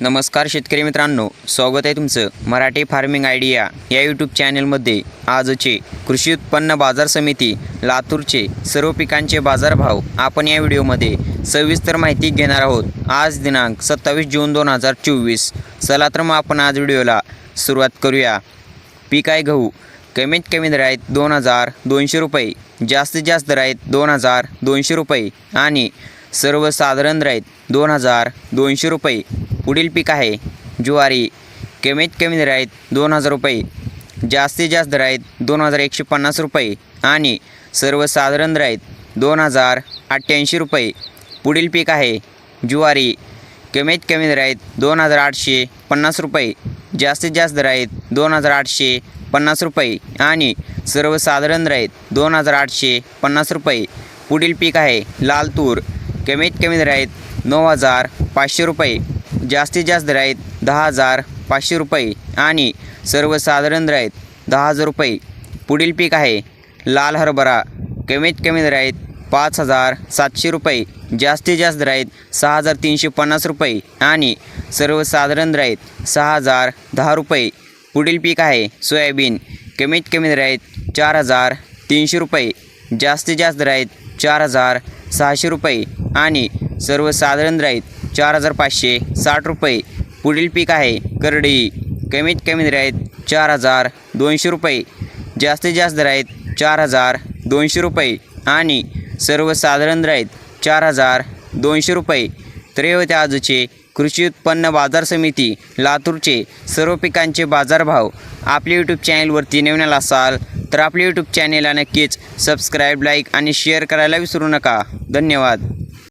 नमस्कार शेतकरी मित्रांनो स्वागत आहे तुमचं मराठी फार्मिंग आयडिया या यूट्यूब चॅनलमध्ये. आजचे कृषी उत्पन्न बाजार समिती लातूरचे सर्व पिकांचे बाजारभाव आपण या व्हिडिओमध्ये सविस्तर माहिती घेणार आहोत. आज दिनांक सत्तावीस जून दोन हजार चोवीस. चला तर मग आपण आज व्हिडिओला सुरुवात करूया. पीक आहे गहू. कमीत कमी दर आहेत दोन हजार दोनशे रुपये. जास्तीत जास्त दर आहेत दोन हजार दोनशे रुपये. आणि सर्वसाधारण दर आहेत दोन हजार दोनशे रुपये. पुढील पीक आहे. ज्वारी कमीत कमी दर आहेत दोन हजार रुपये जास्तीत जास्त दर आहेत दोन हजार एकशे पन्नास रुपये आणि सर्वसाधारण दर आहेत दोन हजार अठ्ठ्याऐंशी रुपये. पुढील पीक आहे. ज्वारी कमीत कमी दर आहेत दोन हजार आठशे पन्नास रुपये जास्तीत जास्त दर आहेत दोन हजार आठशे पन्नास रुपये आणि सर्वसाधारण दर आहेत दोन हजार आठशे पन्नास रुपये. पुढील पीक आहे. लाल तूर कमीत कमी दर आहेत नऊ हजार पाचशे रुपये. जास्तीत जास्त राहीत दहा हजार पाचशे रुपये आणि सर्वसाधारण राहीत दहा हजार रुपये. पुढील पीक आहे लाल हरभरा. कमीत कमी राहीत आहेत पाच हजार सातशे रुपये. जास्तीत जास्त राहीत सहा हजार तीनशे पन्नास रुपये आणि सर्वसाधारण राहीत सहा हजार दहा रुपये. पुढील पीक आहे सोयाबीन. कमीत कमी राहीत चार हजार तीनशे रुपये. जास्तीत जास्त राहीत चार हजार सहाशे रुपये आणि सर्वसाधारण दर चार हजार पाचशे साठ रुपये. पुढील पीक आहे करडी. कमीत कमी दर आहेत चार हजार दोनशे रुपये. जास्तीत जास्त दर चार हजार दोनशे रुपये. आणि सर्वसाधारण दर चार हजार दोनशे रुपये. त्रैवते आजचे कृषी उत्पन्न बाजार समिती लातूरचे सर्व पिकांचे बाजारभाव. आपल्या यूट्यूब चॅनलवरती नवीन असाल तर आपल्या यूट्यूब चॅनेलला नक्कीच सबस्क्राईब लाईक आणि शेअर करायला विसरू नका. धन्यवाद.